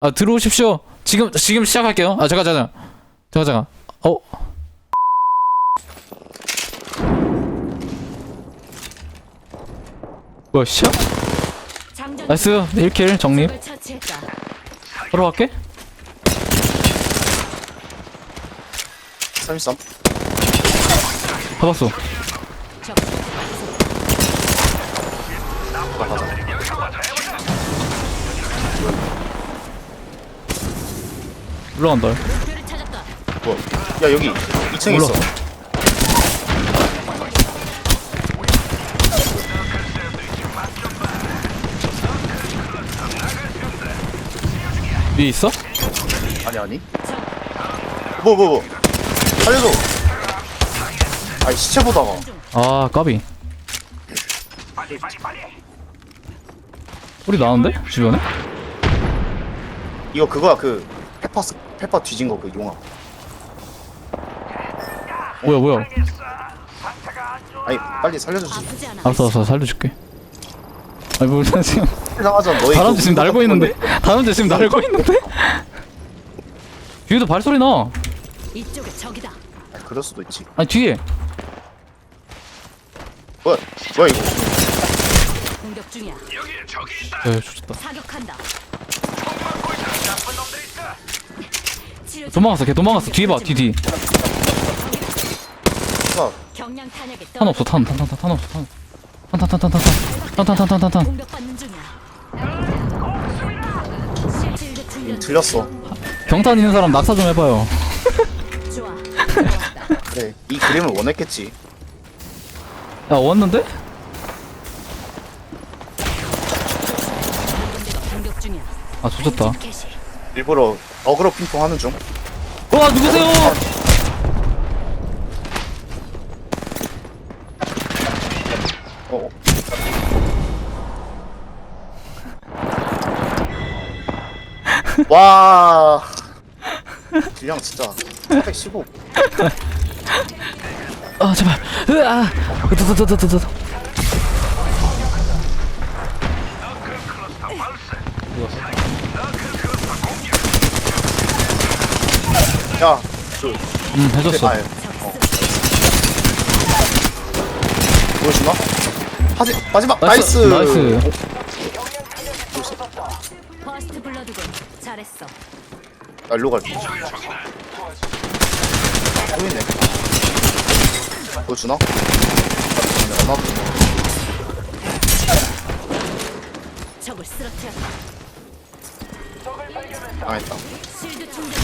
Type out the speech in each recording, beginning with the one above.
아 들어오십시오. 지금 지금 시작할게요. 아 잠깐 잠깐 잠깐 잠깐. 어. 뭐야 시작? 나이스 1킬 정립. 적을 처치했다. 바로 갈게. 33 잡았어. 적 올라간다. 뭐야 야 여기 2층에 몰라. 있어 위에 있어? 아니 아니 뭐 뭐 뭐 살려줘 아니 시체 보다가 아 까비. 우리 나는데 주변에? 이거 그거야 그 페퍼 스- 페퍼 뒤진 거 그 용암 뭐야 뭐야? 아니 빨리 살려주지 아프지 않아. 알았어 알았어 살려줄게. 아니 뭐 지금 이상하잖아 너희 다람쥐 그 지금 날고 운동 있는데 같은 다람쥐 지금 날고 있는데 뒤에도 발소리 나 이쪽에 적이다. 아니, 그럴 수도 있지 아니 뒤에 뭐야 뭐야 이거 공격 중이야. 에 좋겠다 사격한다. 도망갔어 걔 도망갔어 뒤에 봐 뒤뒤 탄 없어 탄탄 탄 탄 없어 탄 탄탄탄탄탄탄탄탄탄탄탄 공격받는 중이야. 실드 충전 들렸어 경탄 있는 사람 낙사 좀 해봐요. 그래 이 그림을 원했겠지 야 왔는데? 아 캐시. 일부러 어그로 핑퐁 하는 중 와 누구세요? 어. 와. 질량 진짜 415. 아 제발 으아 으드드드드드 야, 그, 음 해줬어 아, 어. 보여주나? 하지, 마지막, 나이스, 나이스! 나이스. 퍼스트 블러드군. 잘했어. 나 일로 갈게. 보이네. 보여주나? 안 나도 적을 쓰러뜨렸다. 당했다. 실드 충전.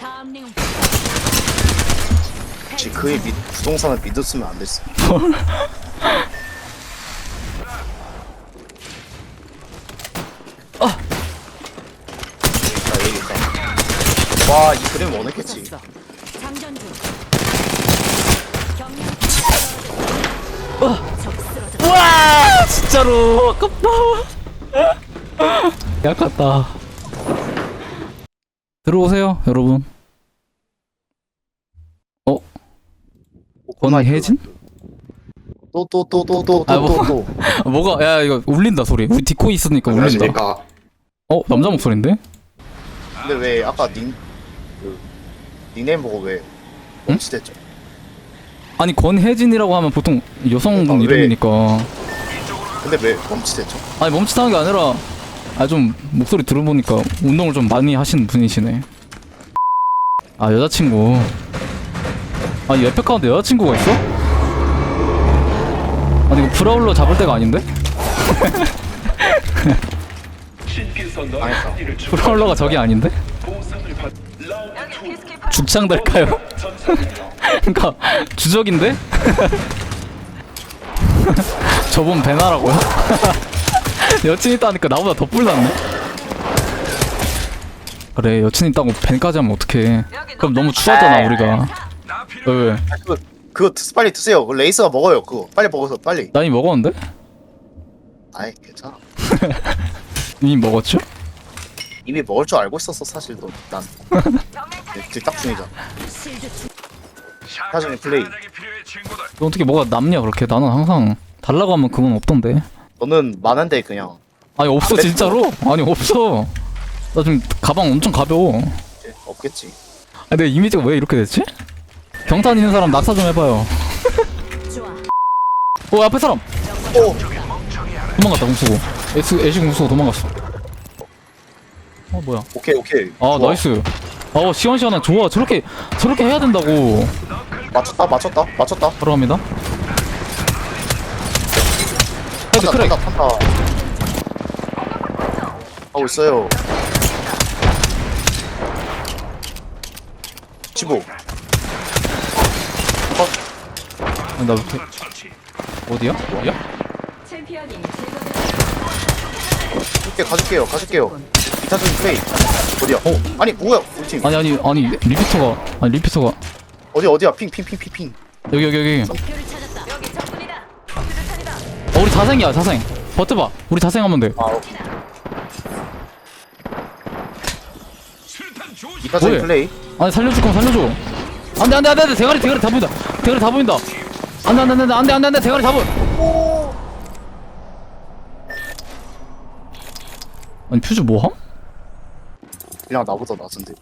다음 링 혹시 그의 믿, 부동산을 믿었으면 안 됐어. 자, 여기 있다. 와, 이 그림 원했겠지. 있었어. 장전 중. 경량 적 쓰러졌다. 우와 진짜로 아깝다 약갔다 들어오세요 여러분 어? 권혜진? 또, 또, 또, 또, 또, 아, 또, 뭐. 또, 또. 뭐가 야 이거 울린다 소리 우리 디코 있으니까 울린다 안녕하십니까. 어? 남자 목소리인데? 근데 왜 아까 닌, 그, 닉네임 보고 왜 멈칫했죠? 아니 권혜진이라고 하면 보통 여성분 아, 왜? 이름이니까 근데 왜 멈칫했죠? 아니 멈칫하는 게 아니라 아 좀 목소리 들어보니까 운동을 좀 많이 하시는 분이시네 아 여자친구 아니 옆에 가운데 여자친구가 있어? 아니 이거 브라울러 잡을 때가 아닌데? 브라울러가 저기 아닌데? 죽창 될까요? 그니까 주적인데? 저분 배나라고요? 여친 있다니까 나보다 더 뿔났네 그래 여친 있다고 밴까지 하면 어떡해 그럼 너무 추하잖아 우리가 왜 왜? 아, 그거, 그거 드- 빨리 드세요. 그 레이스가 먹어요. 그거 빨리 먹어서 빨리. 나 이미 먹었는데? 아이 괜찮아. 이미 먹었죠? 이미 먹을 줄 알고 있었어 사실 너. 난. 네, 중이잖아. 사전에 플레이. 너 어떻게 뭐가 남냐 그렇게 나는 항상 달라고 하면 그건 없던데 너는 많은데 그냥 아니 없어 진짜로? 아니 없어 나 지금 가방 엄청 가벼워 예, 없겠지. 아, 내 이미지가 왜 이렇게 됐지? 경탄 있는 사람 낙사 좀 해봐요 좋아. 어 앞에 사람 오! 도망갔다 공수고 에스 애쉬 공수고 도망갔어 어 뭐야 오케이, 오케이. 아 좋아. 나이스 어 시원시원한 좋아 저렇게 저렇게 해야 된다고 맞췄다, 맞췄다, 맞췄다. 바로 갑니다 크랙 탄다, 탄다. 하고 있어요. 15. 컷. 아, 나 밑에 어디야? 어디야? 가줄게, 가줄게요, 가줄게요. 이타준 플레이. 어디야? 어? 아니, 뭐야? 우리 팀. 아니 아니 아니 리피터가 아니 리피터가 어디, 어디야? 핑, 핑, 핑, 핑, 핑. 여기 여기 여기. 어 우리 자생이야 자생. 버텨봐. 우리 자생하면 돼. 아, 이타준 뭐해? 플레이. 아니 살려줄 거면 살려줘. 안돼 안돼 안돼 안돼. 대가리 대가리 다 보인다. 대가리 다 보인다. 안돼 안돼 안돼 안돼 안돼 안돼. 대가리 다 보여 아니 퓨즈 뭐함? 그냥 나보다 낮은데.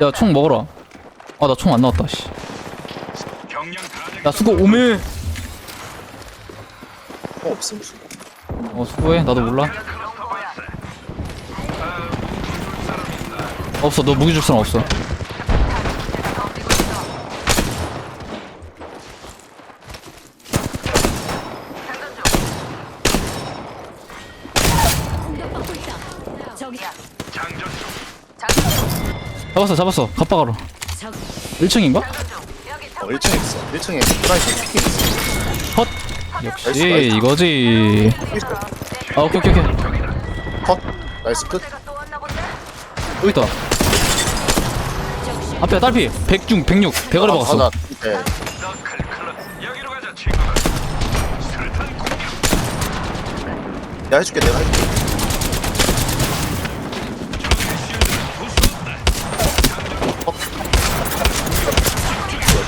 야총 먹어라. 아 나 총 안 나왔다 씨. 야 수고 오메. 어, 없음. 어 수고해. 나도 몰라. 없어. 너 무기 줄 사람 없어. 잡았어 잡았어. 갑박하러. 적 1층인가? 어, 1층에 있어. 1층에 프라이스 피킹 있어. 컷 역시 이거지 아 오케이 오케이 오케이 컷. 나이스 끝. 여기 있다 앞에 딸피 100중 106 대가리 아, 박았어 나, 네. 내가 해줄게, 내가 해줄게.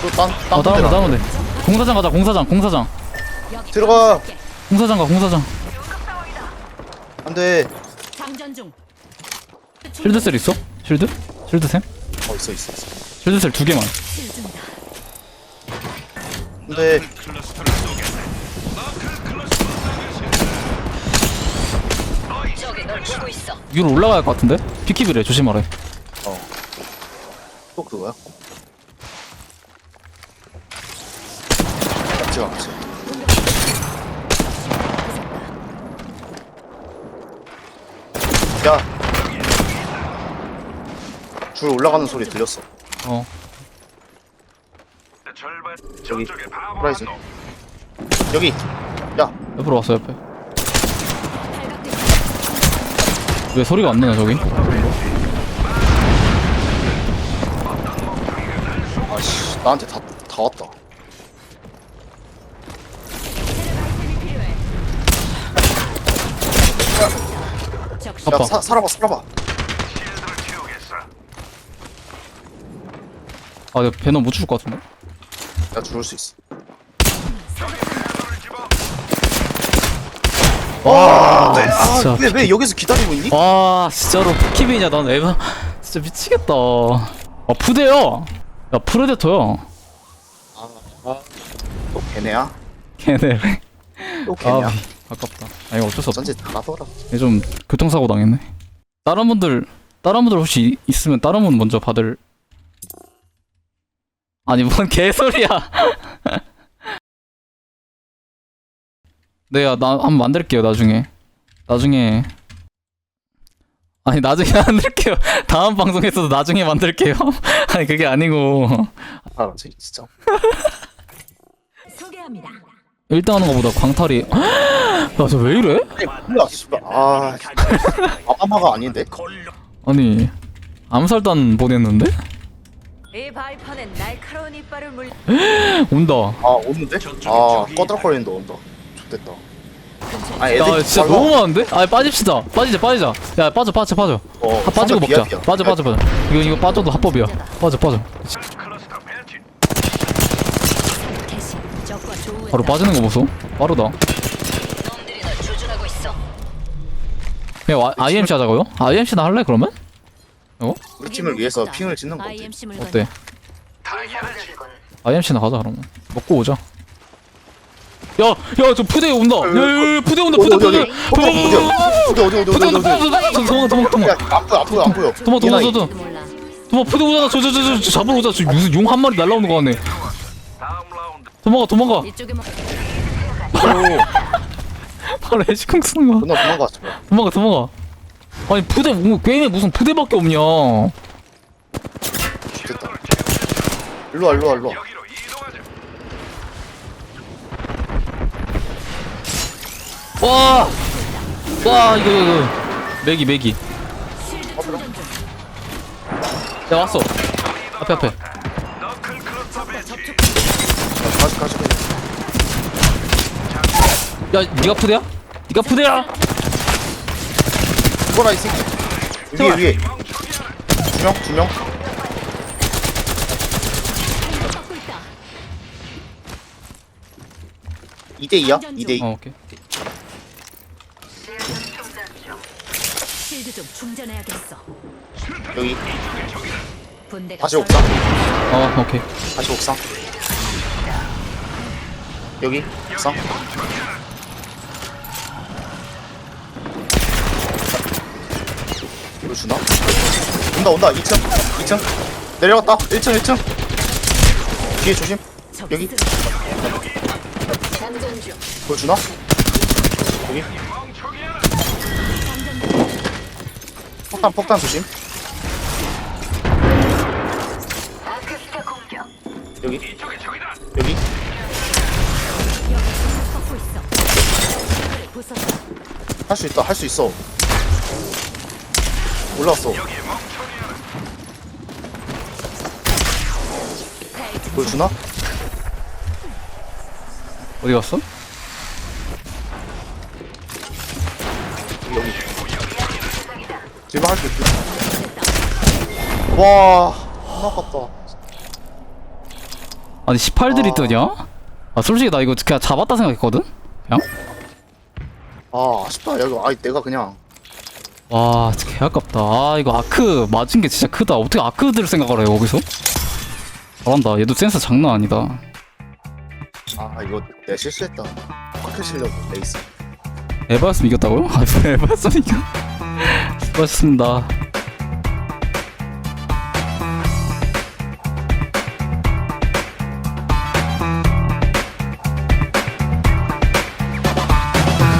어? 또 딴, 딴어 다운돼. 다운돼 공사장 가자 공사장 공사장 들어가. 공사장 가 공사장 안 돼. 장전 중. 실드셀 있어? 실드? 실드샘? 어, 있어, 있어, 있어. 실드셀 두 개만 실 중이다. 안 돼. 위로 올라가야 할 것 같은데? 피키비래 조심하래 어. 또 그거야? 맞지, 맞지. 야! 줄 올라가는 소리 들렸어. 어 저기, 프라이즈. 여기! 야! 옆으로 왔어 옆에 왜 소리가 안 나냐 저기? 아씨, 나한테 다, 다 왔다. 야, 아빠. 사, 살아봐, 살아봐. 아 내가 배너 못 죽을 것 같은데? 야, 죽을 수 있어. 와, 진짜. 왜, 왜 여기서 기다리고 있니? 와 진짜로 피키비냐 난 에바 진짜 미치겠다 아 푸대요 야 프레데터야 또 걔네야? 걔네 또아 걔네야? 아 깝다. 아 이거 어쩔 수 없다. 어쩐지 다 가더라. 얘좀 교통사고 당했네. 다른 분들 다른 분들 혹시 이- 있으면 다른 분 먼저 받을. 아니 뭔 개소리야. 네야 나 한번 만들게요 나중에. 나중에. 아니 나중에 만들게요. 다음 방송에서도 나중에 만들게요. 아니 그게 아니고. 아, 저 진짜. 소개합니다. 일단 하는 거보다 광탈이 야저 왜 이래? 아니, 몰라, 씨발. 아, 아마마가 아닌데? 아니 암살단 보냈는데? 이 바이퍼는 날카로운 이빨을 물 온다 아, 오는데? 아, 꺼드럭거리는데 온다. 좋됐다. 아, 애들 야 진짜 너무 많은데? 아 빠집시다 빠지자 빠지자 야 빠져 빠져 빠져 어, 아, 빠지고 먹자 비합이야. 빠져 빠져 빠져 이거 이거 빠져도 합법이야 빠져 빠져 개시. 적 적과 조우했다. 바로 빠지는 거 보소 빠르다 놈들이 널 조준하고 있어. 그냥 와- IMC 하자고요? IMC나 할래 그러면? 우리 팀을 위해서 핑을 짓는 건데. IMC 물건. 어때? IMC나 가자 그러면 먹고 오자 야야 저 푸대 온다 야야야 푸대 온다 푸대 어디, 푸대 어디, 어디, 어디, 어디, 어디, 푸대 어디, 온다 어디, 어디. 푸대 온다 도망가 도망가 도망가 야, 안 보여, 안 보여, 안 보여. 도망가 이 나이. 도망가 몰라. 도망가 푸대 오잖아 저저저저 잡으러 오자 저 무슨 용 한 마리 날라오는 거 같네 도망가 도망가 이쪽에 뭐 바로 애시콩 쓰는 거야 존나 도망갔어. 뭐야. 도망가 도망가 아니 뭐, 게임에 무슨 푸대밖에 없냐 됐다. 일로 와, 일로 와, 일로 와. 와! 와 이거 이거 이거 실드 충전 중. 야 왔어 앞에 앞에 가지, 가지, 그냥. 야 니가 푸대야? 니가 푸대야? 이거라, 이 새끼. 위에, 제발. 위에. 두 명, 두 명. 받고 있다. 2대2야? 2대2. 어 오케이 실드 좀 충전해야겠어. 여기, 다시 썰- 옥상. 어 오케이 다시 옥상. 여기, 옥상. 이거 주나? 온다, 온다. 2층, 2층. 내려갔다. 1층, 1층. 뒤에 조심. 여기. 그거 주나? 여기. 폭탄, 폭탄 조심. 여기. 할 수 있다, 할 수 있어. 올라왔어. 페이지 그걸 주나? 어디 갔어? 여기. 제발 할수 있어. 와, 아깝다. 아니 18들이 아. 뜨냐? 아 솔직히 나 이거 그냥 잡았다 생각했거든? 그냥? 아, 아쉽다. 여기, 아이, 내가 그냥. 와 진짜 개 아깝다 아 이거 아크 맞은 게 진짜 크다 어떻게 아크 들 생각을 해 여기서? 잘한다 얘도 센스 장난 아니다 아, 이거 내가 실수했다. 파크 실력 레이스. 에바였으면 이겼다고요? 아 에바였으면 이겨 수고하셨습니다